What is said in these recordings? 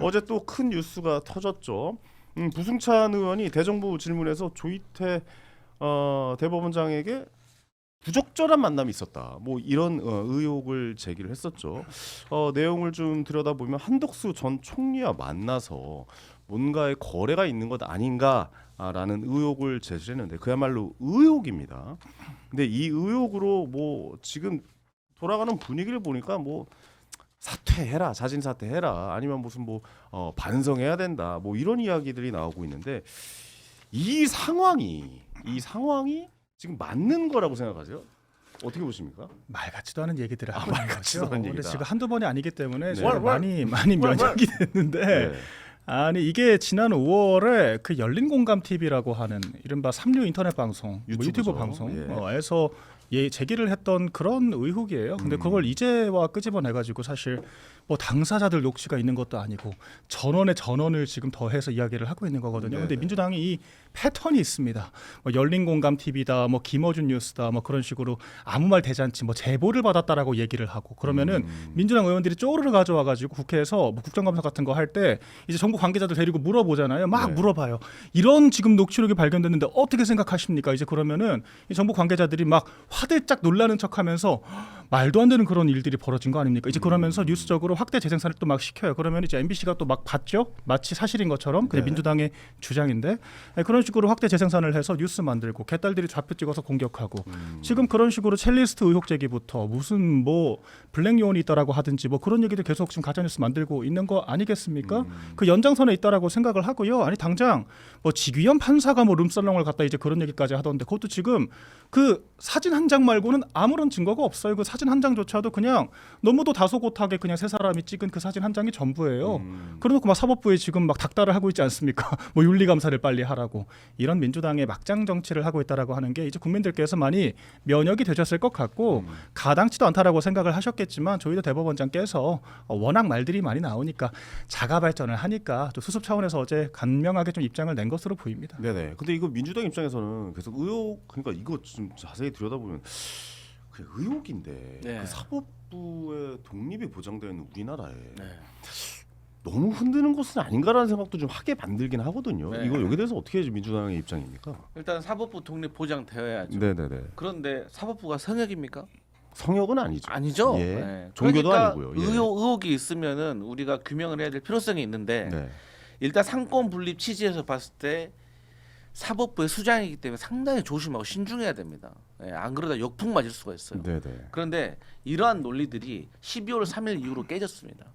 어제 또 큰 뉴스가 터졌죠. 음, 부승찬 의원이 대정부 질문에서 조이태 어, 대법원장에게 부적절한 만남이 있었다. 뭐 이런 어, 의혹을 제기를 했었죠. 어, 내용을 좀 들여다보면 한덕수 전 총리와 만나서 뭔가의 거래가 있는 것 아닌가라는 의혹을 제시했는데 그야말로 의혹입니다. 근데 이 의혹으로 뭐 지금 돌아가는 분위기를 보니까 뭐 사퇴해라 자진 사퇴해라 아니면 무슨 뭐 어, 반성해야 된다 뭐 이런 이야기들이 나오고 있는데 이 상황이 이 상황이 지금 맞는 거라고 생각하세요? 어떻게 보십니까? 말 같지도 않은 얘기들을 아, 하고 말 있는 같지도 거죠. 않은 근데 얘기다. 지금 한두 번이 아니기 때문에 네. 지금 월, 많이 많이 월, 월. 면역이 됐는데 네. 아니 이게 지난 5월에 그 열린 공감 TV라고 하는 이른바 삼류 인터넷 방송, 뭐 유튜브죠. 유튜브 예. 방송에서 예, 제기를 했던 그런 의혹이에요. 근데 음. 그걸 이제와 끄집어내 가지고 사실 뭐 당사자들 녹취가 있는 것도 아니고 전원의 전원을 지금 더해서 이야기를 하고 있는 거거든요. 네네. 근데 민주당이 이 패턴이 있습니다. 뭐 열린 공감 TV다, 뭐 김어준 뉴스다, 뭐 그런 식으로 아무 말 대잔치, 뭐 제보를 받았다라고 얘기를 하고 그러면은 음. 민주당 의원들이 쪼르르 가져와 가지고 국회에서 뭐 국정감사 같은 거 할 때 이제 정부 관계자들 데리고 물어보잖아요. 막 네. 물어봐요. 이런 지금 녹취록이 발견됐는데 어떻게 생각하십니까? 이제 그러면은 이 정부 관계자들이 막 화들짝 놀라는 척하면서 말도 안 되는 그런 일들이 벌어진 거 아닙니까? 이제 그러면서 뉴스적으로 확대 재생산을 또 막 시켜요. 그러면 이제 MBC가 또 막 봤죠. 마치 사실인 것처럼 그게 네. 민주당의 주장인데 네, 그런 식으로 확대 재생산을 해서 뉴스 만들고 개딸들이 좌표 찍어서 공격하고 음. 지금 그런 식으로 첼리스트 의혹 제기부터 무슨 뭐 블랙 요원이 있다라고 하든지 뭐 그런 얘기들 계속 지금 가짜 뉴스 만들고 있는 거 아니겠습니까? 음. 그 연장선에 있다라고 생각을 하고요. 아니 당장 뭐 지귀현 판사가 뭐 룸살롱을 갔다 이제 그런 얘기까지 하던데 그것도 지금 그 사진 한 장 말고는 아무런 증거가 없어요. 그 사진 한 장조차도 그냥 너무도 다소곳하게 그냥 세 사람 이 찍은 그 사진 한 장이 전부예요. 음. 그래놓고 막 사법부에 지금 막 닥달을 하고 있지 않습니까? 뭐 윤리 감사를 빨리 하라고 이런 민주당의 막장 정치를 하고 있다라고 하는 게 이제 국민들께서 많이 면역이 되셨을 것 같고 음. 가당치도 않다라고 생각을 하셨겠지만 저희도 대법원장께서 어, 워낙 말들이 많이 나오니까 자가 발전을 하니까 또 수습 차원에서 어제 간명하게 좀 입장을 낸 것으로 보입니다. 네네. 근데 이거 민주당 입장에서는 계속 의혹 그러니까 이거 좀 자세히 들여다보면 그 의혹인데 네. 그 사법부의 독립이 보장되어 있는 우리나라에 네. 너무 흔드는 것은 아닌가라는 생각도 좀 하게 만들긴 하거든요. 네. 이거 여기 대해서 어떻게 민주당의 입장입니까? 일단 사법부 독립 보장되어야죠. 네네네. 그런데 사법부가 성역입니까? 성역은 아니죠. 아니죠. 예. 네. 종교도 그러니까 아니고요. 예. 의혹, 의혹이 있으면은 우리가 규명을 해야 될 필요성이 있는데 네. 일단 상권 분립 취지에서 봤을 때 사법부의 수장이기 때문에 상당히 조심하고 신중해야 됩니다. 예, 안 그러다 역풍 맞을 수가 있어요. 네네. 그런데 이러한 논리들이 12월 3일 이후로 깨졌습니다.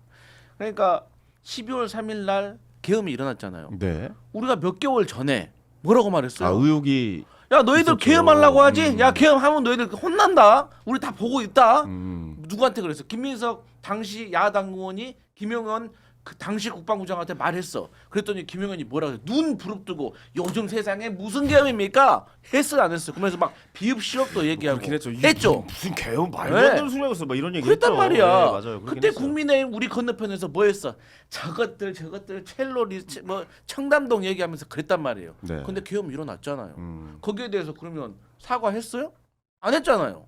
그러니까 12월 3일 날 계엄이 일어났잖아요. 네. 우리가 몇 개월 전에 뭐라고 말했어요? 아 의혹이 야 너희들 있었죠. 계엄하려고 하지? 음. 야 계엄하면 너희들 혼난다. 우리 다 보고 있다. 음, 누구한테 그랬어? 김민석 당시 야당 의원이 김영현 그 당시 국방부장한테 말했어. 그랬더니 김영현이 뭐라 그래? 눈 부릅뜨고 요즘 세상에 무슨 계엄입니까? 했어 안 했어? 그러면서 막 비읍시럽도 얘기하고 그렇긴 했죠. 이게 했죠. 무슨, 무슨 개요 말도 네. 안 되는 소리 하고 있어. 막 이런 얘기 그랬단 했죠. 말이야. 네, 맞아요. 그러긴 그때 했어요. 국민의힘 우리 건너편에서 뭐 했어? 저것들 저것들 첼로리 뭐 청담동 얘기하면서 그랬단 말이에요. 네. 근데 계엄 일어났잖아요. 음, 거기에 대해서 그러면 사과했어요? 안 했잖아요.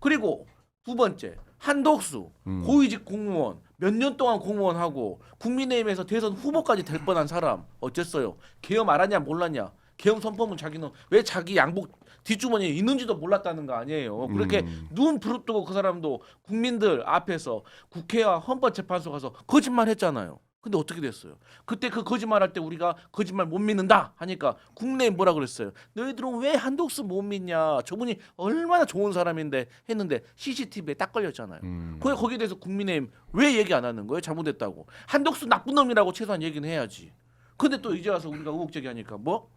그리고 두 번째 한덕수 음. 고위직 공무원 몇 년 동안 공무원하고 국민의힘에서 대선 후보까지 될 뻔한 사람 어쨌어요? 계엄 알았냐 몰랐냐? 계엄 선포문 자기는 왜 자기 양복 뒷주머니에 있는지도 몰랐다는 거 아니에요. 그렇게 음. 눈 부릅뜨고 그 사람도 국민들 앞에서 국회와 헌법재판소 가서 거짓말 했잖아요. 근데 어떻게 됐어요? 그때 그 거짓말 할 때 우리가 거짓말 못 믿는다 하니까 국내에 뭐라 그랬어요? 너희들은 왜 한독수 못 믿냐? 저분이 얼마나 좋은 사람인데 했는데 CCTV에 딱 걸렸잖아요. 음. 거기 거기에 대해서 국민의힘 왜 얘기 안 하는 거예요? 잘못했다고. 한독수 나쁜 놈이라고 최소한 얘기는 해야지. 근데 또 이제 와서 우리가 의혹 제기하니까 뭐?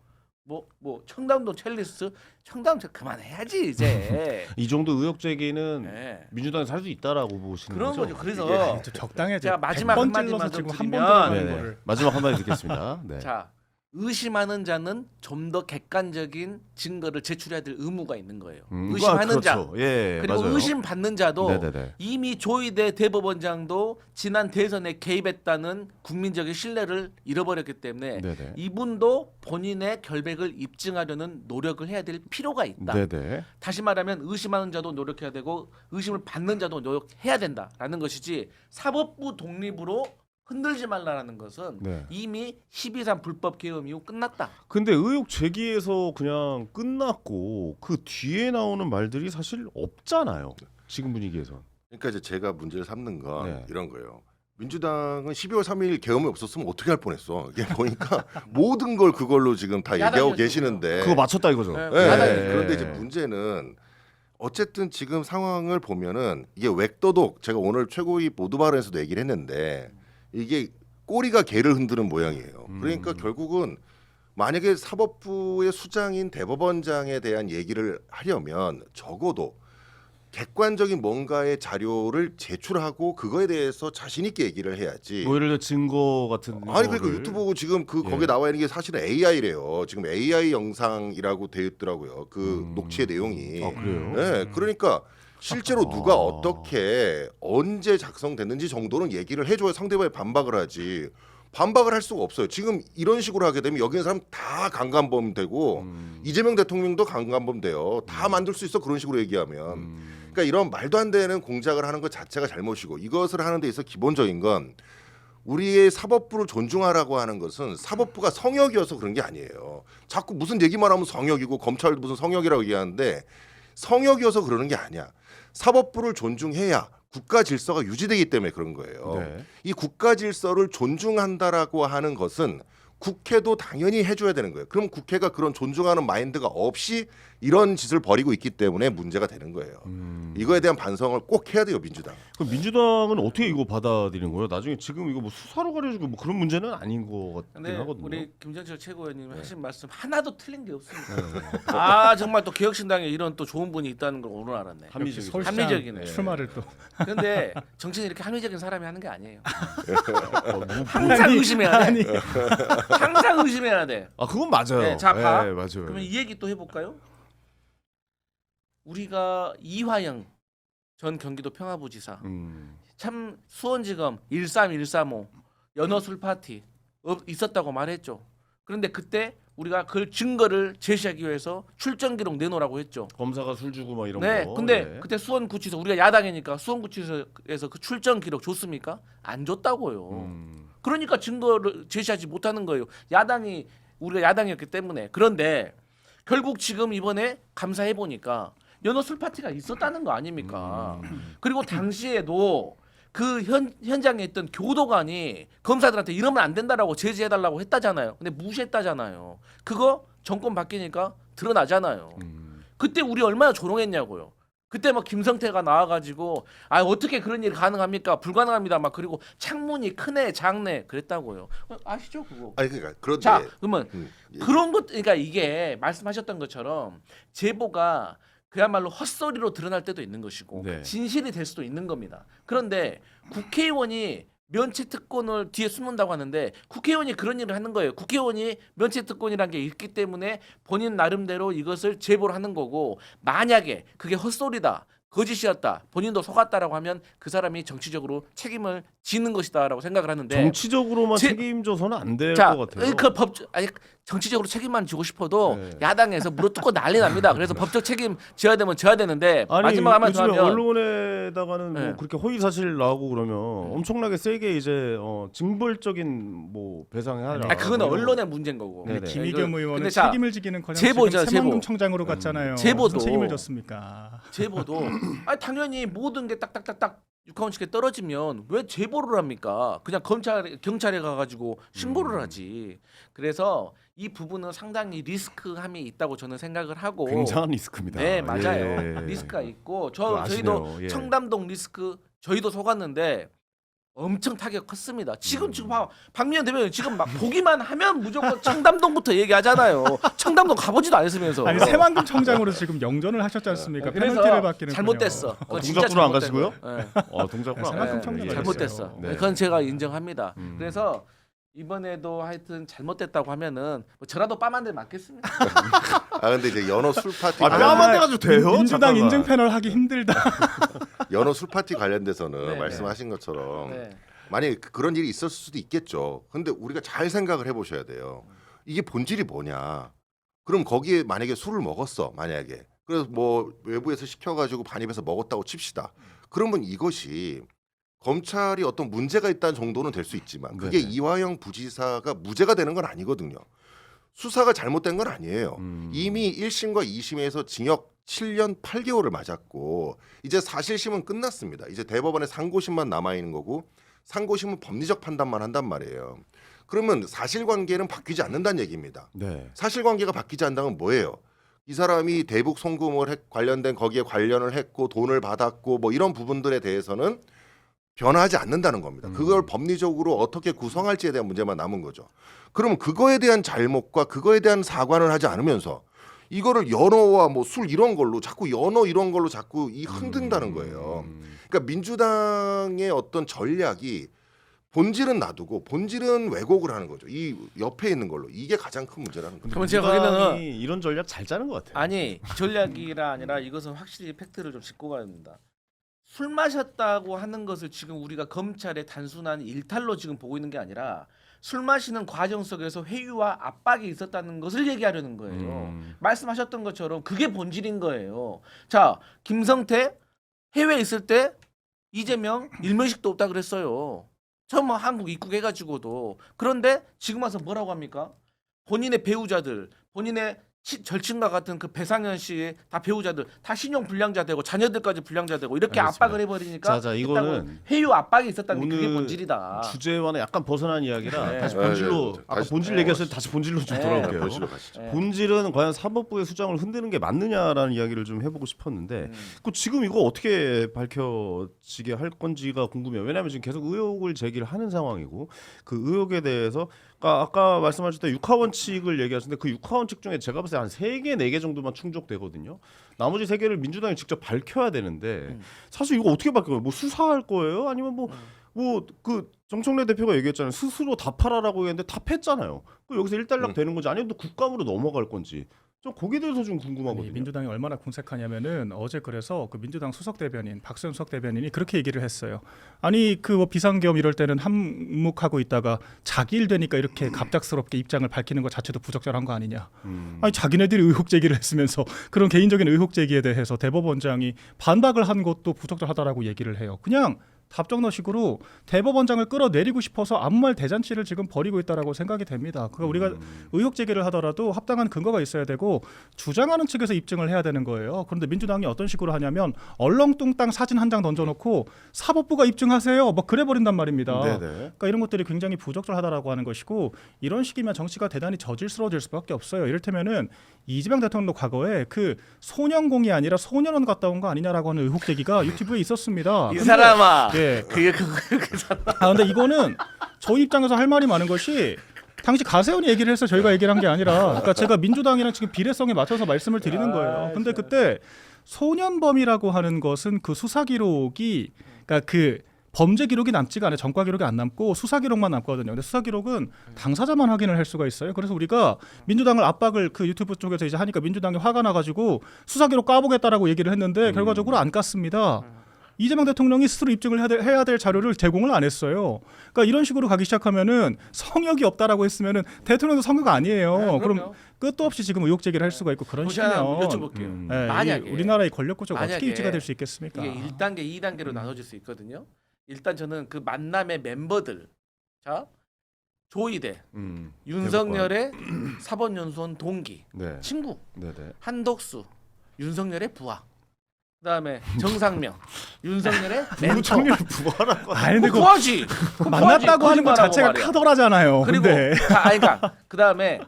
뭐, 뭐, 청담동 첼리스트? 청담동 그만해야지, 이제. 이 정도 의혹 제기는 네. 민주당에서 할 수 있다라고 보시는 그런 거죠? 거죠. 그래서 예. 좀 적당해져. 제가 마지막 100번 한마디만 찔러서 좀 지금 한번 드리면 들어가는 네 네. 거를 마지막 한마디 듣겠습니다. 네. 자 의심하는 자는 좀 더 객관적인 증거를 제출해야 될 의무가 있는 거예요. 음, 의심하는 아, 자 그렇죠. 예, 그리고 맞아요. 의심 받는 자도 네네네. 이미 조희대 대법원장도 지난 대선에 개입했다는 국민적인 신뢰를 잃어버렸기 때문에 네네. 이분도 본인의 결백을 입증하려는 노력을 해야 될 필요가 있다. 네네. 다시 말하면 의심하는 자도 노력해야 되고 의심을 받는 자도 노력해야 된다라는 것이지 사법부 독립으로 흔들지 말라라는 것은 네. 이미 12.3 불법 계엄 이후 끝났다. 근데 의혹 제기에서 그냥 끝났고 그 뒤에 나오는 말들이 사실 없잖아요. 지금 분위기에서. 그러니까 이제 제가 문제를 삼는 건 네. 이런 거예요. 민주당은 12월 3일 계엄이 없었으면 어떻게 할 뻔했어. 이게 보니까 모든 걸 그걸로 지금 다 얘기하고 야당이었죠, 계시는데. 그거 맞췄다 이거죠. 네. 예, 야당이- 그런데 이제 문제는 어쨌든 지금 상황을 보면은 이게 웩도독 제가 오늘 최고위 모두 발언에서도 얘기를 했는데 이게 꼬리가 개를 흔드는 모양이에요. 그러니까 음. 결국은 만약에 사법부의 수장인 대법원장에 대한 얘기를 하려면 적어도 객관적인 뭔가의 자료를 제출하고 그거에 대해서 자신 있게 얘기를 해야지. 뭐 예를 들어 증거 같은 아니 그러니까 거를- 유튜브 지금 그 예. 거기에 나와 있는 게 사실은 AI래요. 지금 AI 영상이라고 되어 있더라고요. 그 음. 녹취의 내용이. 아 그래요? 네, 그러니까 실제로 누가 아. 어떻게 언제 작성됐는지 정도는 얘기를 해줘야 상대방이 반박을 하지. 반박을 할 수가 없어요. 지금 이런 식으로 하게 되면 여기 있는 사람 다 강간범 되고 음. 이재명 대통령도 강간범 돼요. 다 만들 수 있어 그런 식으로 얘기하면. 음. 그러니까 이런 말도 안 되는 공작을 하는 것 자체가 잘못이고 이것을 하는 데 있어 기본적인 건 우리의 사법부를 존중하라고 하는 것은 사법부가 성역이어서 그런 게 아니에요. 자꾸 무슨 얘기만 하면 성역이고 검찰도 무슨 성역이라고 얘기하는데 성역이어서 그러는 게 아니야. 사법부를 존중해야 국가 질서가 유지되기 때문에 그런 거예요. 네. 이 국가 질서를 존중한다라고 하는 것은 국회도 당연히 해줘야 되는 거예요. 그럼 국회가 그런 존중하는 마인드가 없이 이런 짓을 벌이고 있기 때문에 문제가 되는 거예요. 음. 이거에 대한 반성을 꼭 해야 돼요 민주당. 그럼 민주당은 어떻게 이거 받아들이는 거예요? 나중에 지금 이거 뭐 수사로 가려주고 뭐 그런 문제는 아닌 것 같긴 근데 하거든요. 우리 김정철 최고위원님 네. 하신 말씀 하나도 틀린 게 없습니다. 네. 아 정말 또 개혁신당에 이런 또 좋은 분이 있다는 걸 오늘 알았네. 합리적이죠. 서울시장 합리적이네. 출마를 또 근데 정치는 이렇게 합리적인 사람이 하는 게 아니에요. 어, 뭐- 항상 아니, 의심해야 돼. 아니 항상 의심해야 돼. 아 그건 맞아요. 네, 자, 봐. 네, 맞아요. 그러면 이 얘기 또 해볼까요? 우리가 이화영 전 경기도 평화부지사 음. 참 수원지검 13135 연어술 파티 없- 있었다고 말했죠. 그런데 그때 우리가 그 증거를 제시하기 위해서 출정 기록 내놓으라고 했죠. 검사가 술 주고 막 이런 네, 거. 근데 네. 그때 수원구치소 우리가 야당이니까 수원구치소에서 그 출정 기록 줬습니까? 안 줬다고요. 음. 그러니까 증거를 제시하지 못하는 거예요. 야당이 우리가 야당이었기 때문에 그런데 결국 지금 이번에 감사해 보니까 연어 술 파티가 있었다는 거 아닙니까? 음. 그리고 당시에도 그 현, 현장에 있던 교도관이 검사들한테 이러면 안 된다라고 제지해달라고 했다잖아요. 근데 무시했다잖아요. 그거 정권 바뀌니까 드러나잖아요. 음. 그때 우리 얼마나 조롱했냐고요. 그때 막 김성태가 나와가지고 아 어떻게 그런 일이 가능합니까? 불가능합니다. 막 그리고 창문이 크네 작네 그랬다고요. 어, 아시죠 그거? 아니 그러니까 그런데 자 그러면 음, 예. 그런 것 그러니까 이게 말씀하셨던 것처럼 제보가 그야말로 헛소리로 드러날 때도 있는 것이고 네. 진실이 될 수도 있는 겁니다. 그런데 국회의원이 면책 특권을 뒤에 숨는다고 하는데 국회의원이 그런 일을 하는 거예요. 국회의원이 면책 특권이라는 게 있기 때문에 본인 나름대로 이것을 제보를 하는 거고 만약에 그게 헛소리다. 거짓이었다. 본인도 속았다라고 하면 그 사람이 정치적으로 책임을 지는 것이다라고 생각을 하는데 정치적으로만 제- 책임져서는 안될 자, 것 같아요. 그 법, 아니 정치적으로 책임만 지고 싶어도 네. 야당에서 물어뜯고 난리 납니다. 그래서 법적 책임 져야 되면 져야 되는데 아니 마지막 한마디 요즘에 하면 언론에다가는 네. 뭐 그렇게 허위 사실 나오고 그러면 엄청나게 세게 이제 어, 징벌적인 뭐 배상해라. 아뭐 이런 언론의 문제인 거고. 네네. 근데 김의겸 의원은 자, 책임을 지기는커녕 제보잖아, 지금 새만금 제보. 청장으로 갔잖아요. 제보도. 무슨 책임을 졌습니까? 제보도 아 당연히 모든 게 딱딱딱딱 육하원칙에 떨어지면 왜 제보를 합니까? 그냥 검찰 경찰에 가가지고 신고를 음. 하지. 그래서 이 부분은 상당히 리스크함이 있다고 저는 생각을 하고. 굉장한 리스크입니다. 네 맞아요. 예. 리스크가 있고 그거 저 아시네요. 저희도 예. 청담동 리스크 저희도 속았는데 엄청 타격 컸습니다. 지금 음. 지금 봐 박미연 대변인 지금 막 보기만 하면 무조건 청담동부터 얘기하잖아요. 청담동 가보지도 않았으면서. 아니 새만금 청장으로 지금 영전을 하셨지 않습니까? 어, 그래서 페널티를 받기는 잘못됐어. 어, 진짜 동작구로 안 가시고요? 네. 어, 동작구나. 네, 새만금 네, 청장 잘못됐어. 네. 그건 제가 인정합니다. 음. 그래서 이번에도 하여튼 잘못됐다고 하면은 뭐 저라도 빠만데 맞겠습니다. 아 근데 이제 연어 술 파티 아, 관련- 뺨한 대 가지고 돼요? 민주당 잠깐만. 인증 패널 하기 힘들다. 연어 술 파티 관련돼서는 네, 말씀하신 것처럼 네. 만약에 그- 그런 일이 있었을 수도 있겠죠. 근데 우리가 잘 생각을 해보셔야 돼요. 이게 본질이 뭐냐? 그럼 거기에 만약에 술을 먹었어, 만약에. 그래서 뭐 외부에서 시켜가지고 반입해서 먹었다고 칩시다. 그러면 이것이 검찰이 어떤 문제가 있다는 정도는 될 수 있지만 그게 네네. 이화영 부지사가 무죄가 되는 건 아니거든요. 수사가 잘못된 건 아니에요. 음. 이미 1심과 2심에서 징역 7년 8개월을 맞았고 이제 사실심은 끝났습니다. 이제 대법원에 상고심만 남아 있는 거고 상고심은 법리적 판단만 한단 말이에요. 그러면 사실관계는 바뀌지 않는다는 얘기입니다. 네. 사실관계가 바뀌지 않다면 뭐예요? 이 사람이 대북 송금을 했- 관련된 거기에 관련을 했고 돈을 받았고 뭐 이런 부분들에 대해서는 변하지 않는다는 겁니다. 음. 그걸 법리적으로 어떻게 구성할지에 대한 문제만 남은 거죠. 그러면 그거에 대한 잘못과 그거에 대한 사과를 하지 않으면서 이거를 연어와 뭐 술 이런 걸로 자꾸 연어 이런 걸로 자꾸 이 흔든다는 거예요. 음. 그러니까 민주당의 어떤 전략이 본질은 놔두고 본질은 왜곡을 하는 거죠. 이 옆에 있는 걸로 이게 가장 큰 문제라는 거죠. 그러면 제가 민주당이 거기는 이런 전략 잘 짜는 것 같아요. 아니 전략이라 아니라 이것은 확실히 팩트를 좀 짚고 가야 됩니다. 술 마셨다고 하는 것을 지금 우리가 검찰의 단순한 일탈로 지금 보고 있는 게 아니라 술 마시는 과정 속에서 회유와 압박이 있었다는 것을 얘기하려는 거예요. 음. 말씀하셨던 것처럼 그게 본질인 거예요. 자, 김성태 해외에 있을 때 이재명 일면식도 없다 그랬어요. 처음 뭐 한국 입국해가지고도 그런데 지금 와서 뭐라고 합니까? 본인의 배우자들, 본인의 치- 절친과 같은 그 배상현 씨의 다 배우자들 다 신용 불량자 되고 자녀들까지 불량자 되고 이렇게 알겠습니다. 압박을 해버리니까 자, 자, 이거는 회유 압박이 있었다는 게 그게 오늘 본질이다. 주제와는 약간 벗어난 이야기라 네. 다시 네, 본질로 네, 네. 아까 다시- 본질 네. 얘기했을 때 다시 본질로 좀 네. 돌아올게요. 본질로 가시죠. 예. 본질은 과연 사법부의 수장을 흔드는 게 맞느냐라는 이야기를 좀 해보고 싶었는데 음. 그 지금 이거 어떻게 밝혀지게 할 건지가 궁금해요. 왜냐하면 지금 계속 의혹을 제기를 하는 상황이고 그 의혹에 대해서 아까, 아까 말씀하실 때 육하 원칙을 얘기하셨는데 그 육하 원칙 중에 제가 봤을 때 한 세 개 네 개 정도만 충족되거든요. 나머지 세 개를 민주당이 직접 밝혀야 되는데 음. 사실 이거 어떻게 밝혀요? 뭐 수사할 거예요? 아니면 뭐뭐그 정청래 대표가 얘기했잖아요. 스스로 답하라라고 했는데 답했잖아요. 그 여기서 일단락 음. 되는 건지 아니면 또 국감으로 넘어갈 건지 좀 거기에 대해서 좀 궁금하거든요. 아니, 민주당이 얼마나 궁색하냐면은 어제 그래서 그 민주당 수석 대변인 박수현 수석 대변인이 그렇게 얘기를 했어요. 아니 그 뭐 비상겸 이럴 때는 한묵하고 있다가 자기 일 되니까 이렇게 갑작스럽게 입장을 밝히는 것 자체도 부적절한 거 아니냐. 음. 아니 자기네들이 의혹 제기를 했으면서 그런 개인적인 의혹 제기에 대해서 대법원장이 반박을 한 것도 부적절하다라고 얘기를 해요. 그냥 답정너식으로 대법원장을 끌어내리고 싶어서 아무 말 대잔치를 지금 벌이고 있다라고 생각이 됩니다. 그러니까 우리가 음. 의혹 제기를 하더라도 합당한 근거가 있어야 되고 주장하는 측에서 입증을 해야 되는 거예요. 그런데 민주당이 어떤 식으로 하냐면 얼렁뚱땅 사진 한 장 던져놓고 사법부가 입증하세요. 뭐 그래 버린단 말입니다. 네네. 그러니까 이런 것들이 굉장히 부적절하다라고 하는 것이고 이런 식이면 정치가 대단히 저질스러워질 수밖에 없어요. 이를테면은 이재명 대통령도 과거에 그 소년공이 아니라 소년원 갔다 온 거 아니냐라고 하는 의혹 제기가 유튜브에 있었습니다. 이 사람아, 예. 그게 그거 그 사람. 아 근데 이거는 저희 입장에서 할 말이 많은 것이 당시 가세훈이 얘기를 해서 저희가 얘기를 한 게 아니라 그러니까 제가 민주당이랑 지금 비례성에 맞춰서 말씀을 드리는 거예요. 근데 그때 소년범이라고 하는 것은 그 수사 기록이 그러니까 그 범죄 기록이 남지가 않아요. 전과 기록이 안 남고 수사 기록만 남거든요. 근데 수사 기록은 당사자만 확인을 할 수가 있어요. 그래서 우리가 민주당을 압박을 그 유튜브 쪽에서 이제 하니까 민주당이 화가 나가지고 수사 기록 까보겠다라고 얘기를 했는데 결과적으로 안 깠습니다. 이재명 대통령이 스스로 입증을 해야 될, 해야 될 자료를 제공을 안 했어요. 그러니까 이런 식으로 가기 시작하면은 성역이 없다라고 했으면은 대통령도 성역 아니에요. 네, 그럼. 끝도 없이 지금 의혹 제기를 할 수가 있고 그런 식이면 여쭤볼게요. 음. 예, 이 만약에 우리나라의 권력 구조가 어떻게 유지가 될 수 있겠습니까? 이게 1단계, 2단계로 나눠질 수 있거든요. 일단 저는 그 만남의 멤버들, 자 조이대, 음. 윤석열의 사법연수원 동기, 네. 친구, 네네. 한덕수, 윤석열의 부하, 그다음에 정상명, 윤석열의 멘토. 윤석열 부활하고 아니 근데 그그 부하지. 그 만났다고 하는 것 자체가 말이야. 카더라잖아요. 그리고 근데 다, 아니 그러니까 그다음에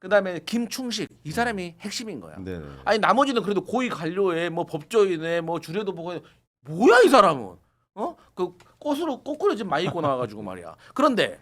그다음에 김충식 이 사람이 핵심인 거야. 네네. 아니 나머지는 그래도 고위 관료에 뭐 법조인에 뭐 주례도 보고 뭐야 이 사람은 어그 꽃으로 꼬꾸려 좀 많이 입고 나와가지고 말이야 그런데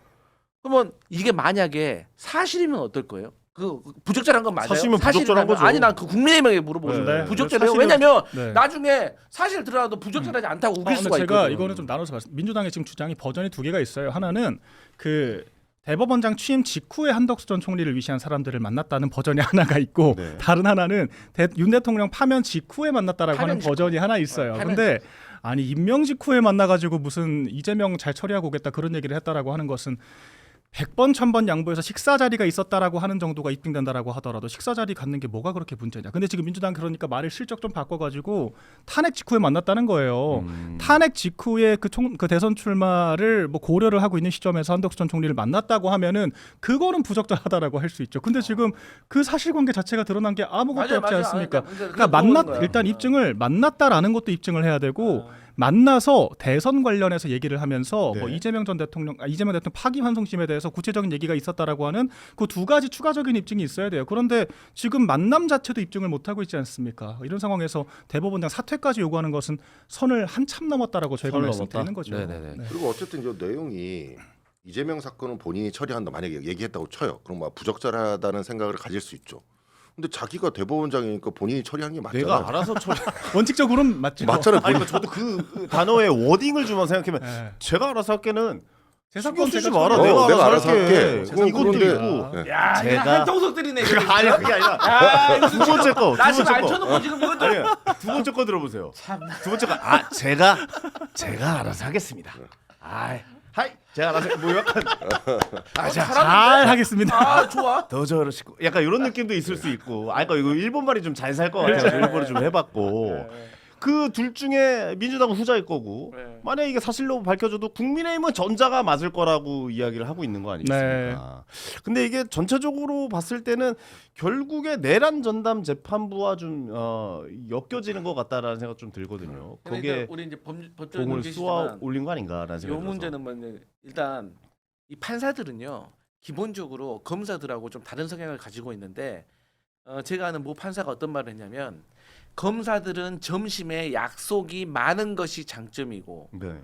그러면 이게 만약에 사실이면 어떨 거예요? 그 부적절한 건 맞아요? 사실이면 부적절한? 거죠. 아니 난 그 국민의힘에게 물어보고 네. 네. 부적절해요? 사실은- 왜냐면 네. 나중에 사실 드러나도 부적절하지 않다고 어, 우길 근데 수가 제가 있거든요. 이거는 좀 나눠서 말씀. 민주당의 지금 주장이 버전이 두 개가 있어요. 하나는 그 대법원장 취임 직후에 한덕수 전 총리를 위시한 사람들을 만났다는 버전이 하나가 있고 네. 다른 하나는 대, 윤 대통령 파면 직후에 만났다라고 파면 하는 직후. 버전이 하나 있어요. 어, 파면 근데 아니 임명 직후에 만나가지고 무슨 이재명 잘 처리하고 오겠다 그런 얘기를 했다라고 하는 것은 100번 1000번 양보해서 식사 자리가 있었다라고 하는 정도가 입증된다라고 하더라도 식사 자리 갖는 게 뭐가 그렇게 문제냐. 근데 지금 민주당 그러니까 말을 실적 좀 바꿔 가지고 탄핵 직후에 만났다는 거예요. 음. 탄핵 직후에 그, 총, 그 대선 출마를 뭐 고려를 하고 있는 시점에서 한덕수 전 총리를 만났다고 하면은 그거는 부적절하다고 할 수 있죠. 근데 지금 그 사실관계 자체가 드러난 게 아무것도 없지 않습니까? 그러니까 만났 일단 입증을 만났다라는 것도 입증을 해야 되고 만나서 대선 관련해서 얘기를 하면서 뭐 네. 이재명 전 대통령 아, 이재명 대통령 파기 환송심에 대해서 구체적인 얘기가 있었다라고 하는 그 두 가지 추가적인 입증이 있어야 돼요. 그런데 지금 만남 자체도 입증을 못 하고 있지 않습니까? 이런 상황에서 대법원장 사퇴까지 요구하는 것은 선을 한참 넘었다라고 저희가 말씀드리는? 거죠. 네네네. 네. 그리고 어쨌든 이 내용이 이재명 사건은 본인이 처리한다 만약에 얘기했다고 쳐요. 그럼 뭐 부적절하다는 생각을 가질 수 있죠. 근데 자기가 대법원장이니까 본인이 처리한 게 맞잖아요. 내가 알아서 처리. 원칙적으로는 맞죠. 맞잖아요. 아니 저도 그 단어의 워딩을 주만 생각하면 네. 제가 알아서 할게는 제 신경 쓰지 제가 마라. 어, 내가, 내가 알아서 할게. 할게. 그건 이것도 그런데- 있고. 네. 야, 제가- 한통속들이네. 아니 그게 아니라 야, 이거 두 번째 거. 두 지금 번째 안 거. 쳐놓고 지금 이것도 아니 두 번째 거 들어보세요. 참. 두 번째 거. 아 제가 제가 알아서 하겠습니다. 아, 제가 알아서 뭐 약간 아, 자, 잘 하겠습니다. 아, 좋아. 더 저러시고 약간 이런 느낌도 있을 수 있고. 아 그러니까 이거 일본 말이 좀 잘 살 것 같아서 일본을 좀 해봤고. 그 둘 중에 민주당은 후자일 거고 네. 만약 이게 사실로 밝혀져도 국민의힘은 전자가 맞을 거라고 이야기를 하고 있는 거 아니겠습니까? 근데 이게 전체적으로 봤을 때는 결국에 내란 전담 재판부와 좀 어, 엮여지는 것 같다라는 생각 좀 들거든요. 그러니까 거기에 우리 이제 범, 법조인 공을 쏘아 올린 거 아닌가라는 요 생각이 들어서. 문제는 뭐냐 일단 이 판사들은요 기본적으로 검사들하고 좀 다른 성향을 가지고 있는데 어, 제가 아는 모 판사가 어떤 말을 했냐면 검사들은 점심에 약속이 많은 것이 장점이고 네.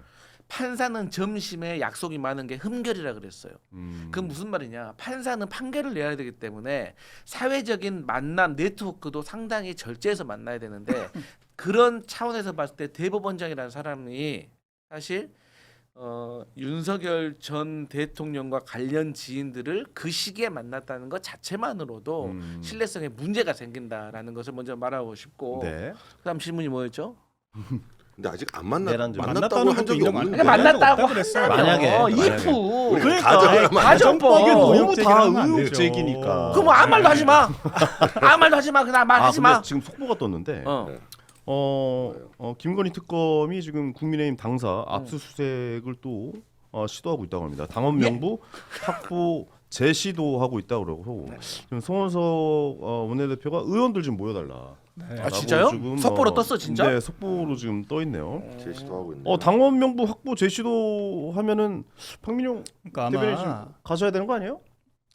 판사는 점심에 약속이 많은 게 흠결이라 그랬어요. 음. 그건 무슨 말이냐? 판사는 판결을 내야 되기 때문에 사회적인 만남 네트워크도 상당히 절제해서 만나야 되는데 그런 차원에서 봤을 때 대법원장이라는 사람이 사실 어, 윤석열 전 대통령과 관련 지인들을 그 시기에 만났다는 것 자체만으로도 음. 신뢰성에 문제가 생긴다라는 것을 먼저 말하고 싶고 네. 그다음 질문이 뭐였죠? 근데 아직 안 만났 내란 좀 만났다고 한 적이 없는데. 그러니까 만났다고 그랬어요. 만약에, 만약에. 이프 우리 그러니까. 가정을. 가정법 이게 너무 의혹 다 제기하면 안 의혹 되죠. 제기니까. 그럼 뭐 아무 말도 하지 마. 아무 말도 하지 마. 그냥 아, 말하지 근데 마. 지금 속보가 떴는데 어. 네. 어, 어 김건희 특검이 지금 국민의힘 당사 음. 압수수색을 또 어, 시도하고 있다고 합니다. 당원 예. 명부 확보 재시도 하고 있다고 그러고 네. 지금 송원석 어, 원내대표가 의원들 좀 모여달라. 네. 아, 진짜요? 지금, 속보로 어, 떴어, 진짜? 네, 속보로 지금 떠 있네요. 제시도 하고 있네. 어 당원 명부 확보 재시도 하면은 박민용 그러니까 대변인 아마 좀 가셔야 되는 거 아니에요?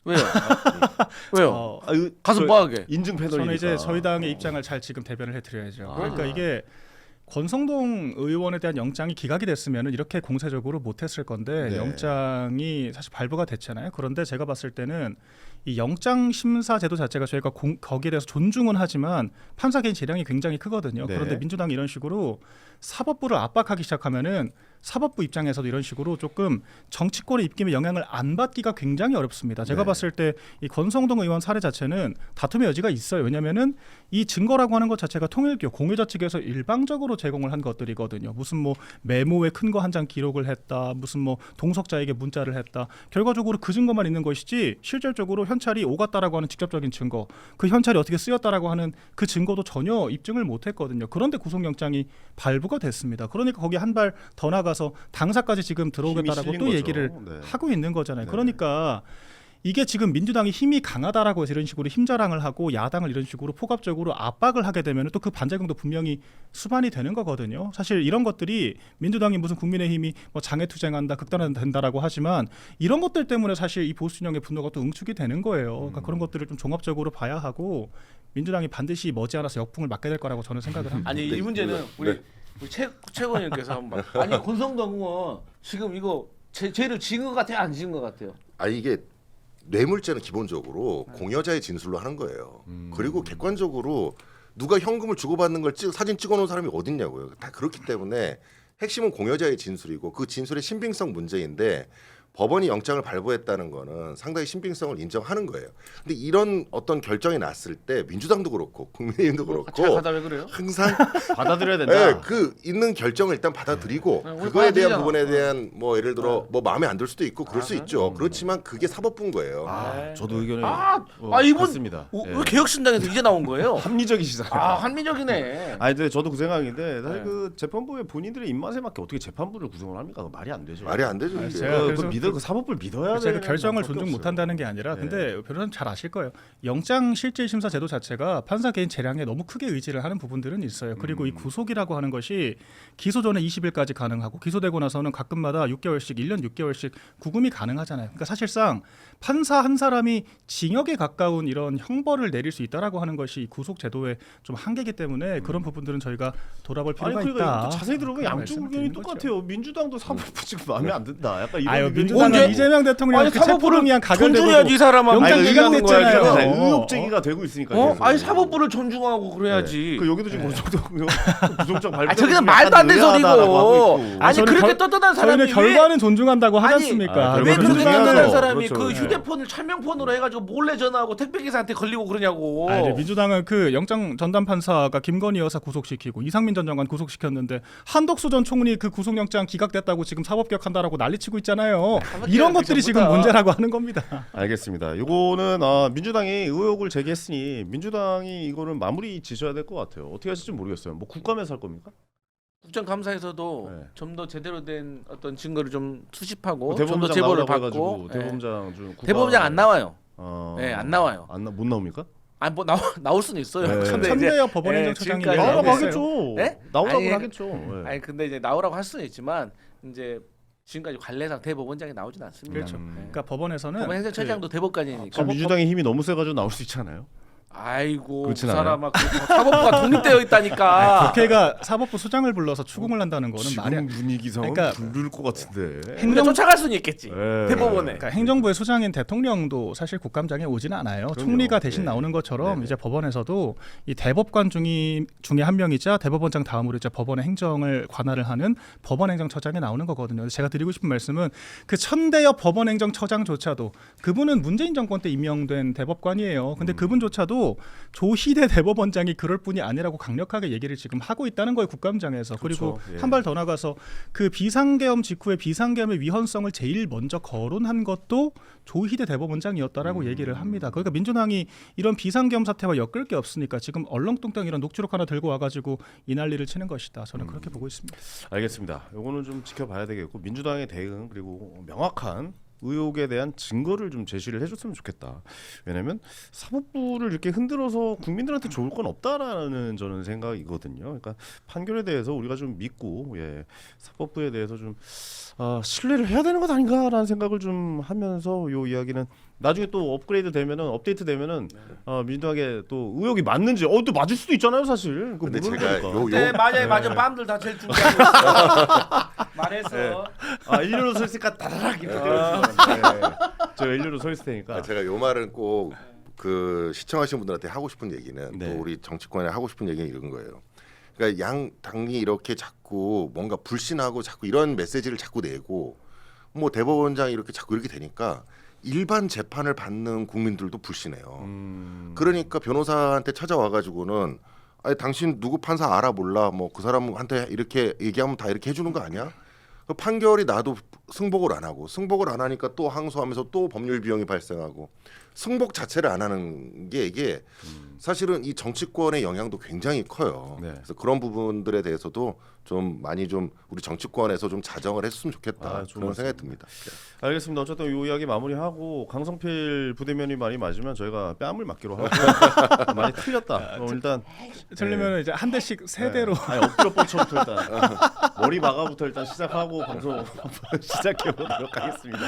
왜요? 왜요? 어, 아, 의- 가서 저뭐 하게? 인증 패널이니까. 저는 이제 저희 당의 입장을 잘 지금 대변을 해드려야죠. 아. 그러니까 이게 권성동 의원에 대한 영장이 기각이 됐으면 이렇게 공세적으로 못했을 건데 네. 영장이 사실 발부가 됐잖아요. 그런데 제가 봤을 때는 이 영장 심사 제도 자체가 저희가 공- 거기에 대해서 존중은 하지만 판사 개인 재량이 굉장히 크거든요. 네. 그런데 민주당이 이런 식으로 사법부를 압박하기 시작하면은 사법부 입장에서도 이런 식으로 조금 정치권의 입김에 영향을 안 받기가 굉장히 어렵습니다. 제가 네. 봤을 때 이 권성동 의원 사례 자체는 다툼의 여지가 있어요. 왜냐하면은 이 증거라고 하는 것 자체가 통일교 공유자 측에서 일방적으로 제공을 한 것들이거든요. 무슨 뭐 메모에 큰 거 한 장 기록을 했다, 무슨 뭐 동석자에게 문자를 했다. 결과적으로 그 증거만 있는 것이지 실질적으로 현찰이 오갔다라고 하는 직접적인 증거, 그 현찰이 어떻게 쓰였다라고 하는 그 증거도 전혀 입증을 못 했거든요. 그런데 구속영장이 발부가 됐습니다. 그러니까 거기 한 발 더 나가 서 당사까지 지금 들어오겠다라고 또 얘기를. 네. 하고 있는 거잖아요. 네. 그러니까 이게 지금 민주당이 힘이 강하다라고 해서 이런 식으로 힘자랑을 하고 야당을 이런 식으로 포괄적으로 압박을 하게 되면 또 그 반작용도 분명히 수반이 되는 거거든요. 사실 이런 것들이 민주당이 무슨 국민의힘이 뭐 장애투쟁한다, 극단화된다라고 하지만 이런 것들 때문에 사실 이 보수 진영의 분노가 또 응축이 되는 거예요. 그러니까 그런 것들을 좀 종합적으로 봐야 하고 민주당이 반드시 머지않아서 역풍을 맞게 될 거라고 저는 생각을 합니다. 아니 네, 이 문제는 네. 우리, 우리 최 최고위원께서 한번 아니 권성동 의원 지금 이거 죄, 죄를 지은 것 같아요, 안 지은 것 같아요? 아 이게 뇌물죄는 기본적으로 공여자의 진술로 하는 거예요. 음. 그리고 객관적으로 누가 현금을 주고받는 걸 찍, 사진 찍어놓은 사람이 어딨냐고요. 다 그렇기 때문에 핵심은 공여자의 진술이고 그 진술의 신빙성 문제인데 법원이 영장을 발부했다는 거는 상당히 신빙성을 인정하는 거예요. 근데 이런 어떤 결정이 났을 때 민주당도 그렇고 국민의힘도 잘 그렇고 왜 그래요? 항상 받아들여야 된다. 예, 그 있는 결정을 일단 받아들이고 네, 우리 그거에 대한 받아들이잖아. 부분에 대한 뭐 예를 들어 뭐 마음에 안 들 수도 있고 그럴 아, 수 그래? 있죠. 그렇지만 그게 사법부인 거예요. 아, 저도 의견이 아, 어, 아, 이분- 같습니다. 오, 예. 왜 개혁신당에서 이제 나온 거예요? 합리적이시잖아요. 아 한민족이네. 아니 근데 저도 그 생각인데 사실 네. 그 재판부의 본인들의 입맛에 맞게 어떻게 재판부를 구성을 합니까? 그거 말이 안 되죠. 말이 안 되죠. 아, 이게. 제가 그, 그래서 그 믿어 그 사법부를 믿어야 제가 되는 결정을 존중. 못한다는 게 아니라 네. 근데 변호사님 잘 아실 거예요. 영장 실질 심사 제도 자체가 판사 개인 재량에 너무 크게 의지를 하는 부분들은 있어요. 그리고 이 음. 구속이라고 하는 것이 기소 전에 20일까지 가능하고 기소되고 나서는 가끔마다 6개월씩 1년 6개월씩 구금이 가능하잖아요. 그러니까 사실상 판사 한 사람이 징역에 가까운 이런 형벌을 내릴 수 있다라고 하는 것이 이 구속 제도의 좀 한계이기 때문에 그런 부분들은 저희가 돌아볼 음. 아니 필요가 그러니까 있다. 자세히 들어보면 그런 양쪽 말씀을 의견이 드리는 거죠. 똑같아요. 민주당도 사법부 지금 마음에 안 든다. 약간 이런 아유 의견이 민주당은 언제- 이재명 대통령 그 사법부를 체포를 위한 가결되고 존중해야지 이 사람아. 영장 아니, 기각됐잖아요. 얘기하는 거야, 지금. 어. 의혹 제기가 되고 있으니까. 어? 계속. 아니 사법부를 존중하고 그래야지. 네. 그 여기도 지금 고정도 구속장 발부. 아 저기는 말도 안 되는 소리고. 아니 저는 그렇게 결- 떳떳한 사람이 저희는 왜 결과는 존중한다고 하지 아니, 않습니까? 아, 왜 그렇게. 떳떳한 사람이 그렇죠. 그 네. 휴대폰을 차명폰으로 해가지고 몰래 전화하고 택배기사한테 걸리고 그러냐고. 아, 이제 민주당은 그 영장 전담 판사가 김건희 여사 구속시키고 이상민 전 장관 구속시켰는데 한덕수 전 총리 그 구속영장 기각됐다고 지금 사법개혁한다라고 난리치고 있잖아요. 이런 것들이 지금. 문제라고 하는 겁니다. 알겠습니다. 요거는 어, 민주당이 의혹을 제기했으니 민주당이 이거는 마무리 지셔야 될 것 같아요. 어떻게 하실지 모르겠어요. 뭐 국감에서 할 겁니까? 국정감사에서도 네. 좀 더 제대로 된 어떤 증거를 좀 수집하고 뭐좀더 대법원장 제보를 나오라고 받고 해가지고 예. 대법원장 좀 국감- 대법원장 안 나와요. 어, 네, 안 나와요. 안못 나옵니까? 아뭐 나올 나올 수는 있어요. 네. 근데 이제 참대여 예, 법원행정처장이 지금까지 나오라고 나오고 하겠죠. 네? 나오라고 아니, 하겠죠. 네. 아니 근데 이제 나오라고 할 수는 있지만 이제 지금까지 관례상 대법원장이 나오진 않습니다. 그렇죠. 음. 그러니까 법원에서는 법원 행정처장도 대법관이니까. 지금 민주당의 힘이 너무 세가지고 나올 수 있잖아요. 아이고 그 그렇진 않아요? 사람아 그 사법부가 독립되어 있다니까. 국회가 사법부 소장을 불러서 추궁을 한다는 거는 말이 안 분위기상 그러니까 부를 것 같은데. 행- 근데 쫓아갈 수는 있겠지. 네. 대법원에. 그러니까 행정부의 소장인 대통령도 사실 국감장에 오지는 않아요. 그럼요. 총리가 대신 네. 나오는 것처럼 네네. 이제 법원에서도 이 대법관 중이 중에 한 명이자 대법원장 다음으로 이제 법원의 행정을 관할을 하는 법원행정처장이 나오는 거거든요. 그래서 제가 드리고 싶은 말씀은 그 천대여 법원행정처장조차도 그분은 문재인 정권 때 임명된 대법관이에요. 근데 음. 그분조차도 조희대 대법원장이 그럴 뿐이 아니라고 강력하게 얘기를 지금 하고 있다는 거예요 국감장에서. 그리고 그렇죠. 예. 한발 더 나가서 그 비상계엄 직후에 비상계엄의 위헌성을 제일 먼저 거론한 것도 조희대 대법원장이었다라고 음. 얘기를 합니다. 그러니까 민주당이 이런 비상계엄 사태와 엮을 게 없으니까 지금 얼렁뚱땅 이런 녹취록 하나 들고 와가지고 이 난리를 치는 것이다. 저는 음. 그렇게 보고 있습니다. 알겠습니다. 요거는 좀 지켜봐야 되겠고 민주당의 대응 그리고 명확한 의혹에 대한 증거를 좀 제시를 해줬으면 좋겠다. 왜냐하면 사법부를 이렇게 흔들어서 국민들한테 좋을 건 없다라는 저는 생각이거든요. 그러니까 판결에 대해서 우리가 좀 믿고 예, 사법부에 대해서 좀 아, 신뢰를 해야 되는 것 아닌가라는 생각을 좀 하면서 요 이야기는 나중에 또 업그레이드 되면은 업데이트 되면은 어, 민주당의 또 의혹이 맞는지 어또 맞을 수도 있잖아요 사실. 근데 모르는 제가 거니까. 요, 네요 맞아요 맞아요 빰들 다 제일 중요하고 있어. 말했어. 아 일렬로 서 있으니까 따라락 이렇게 때려주시면 네. 저 일렬로 서 있을 테니까 아, 제가 요 말은 꼭 그 시청하시는 분들한테 하고 싶은 얘기는 네. 또 우리 정치권에 하고 싶은 얘기는 이런 거예요. 그러니까 양 당이 이렇게 자꾸 뭔가 불신하고 자꾸 이런 메시지를 자꾸 내고 뭐 대법원장이 이렇게 자꾸 이렇게 되니까 일반 재판을 받는 국민들도 불신해요. 음... 그러니까 변호사한테 찾아와 가지고는 아니 당신 누구 판사 알아 몰라 뭐 그 사람한테 이렇게 얘기하면 다 이렇게 해주는 거 아니야? 그 판결이 나도 승복을 안 하고 승복을 안 하니까 또 항소하면서 또 법률 비용이 발생하고 승복 자체를 안 하는 게 이게 사실은 이 정치권의 영향도 굉장히 커요. 네. 그래서 그런 부분들에 대해서도 좀 많이 좀 우리 정치권에서 좀 자정을 했으면 좋겠다 아, 좋은 그런 생각이. 듭니다. 알겠습니다. 어쨌든 이 이야기 마무리하고 강성필 부대면이 많이 맞으면 저희가 뺨을 맞기로 하고 많이 틀렸다. 어, 일단 틀리면 이제 한 대씩 세 대로 네. 아니 엎드려 뻗쳐부터 일단 머리 마가부터 일단 시작하고 방송 시작해 보도록 하겠습니다.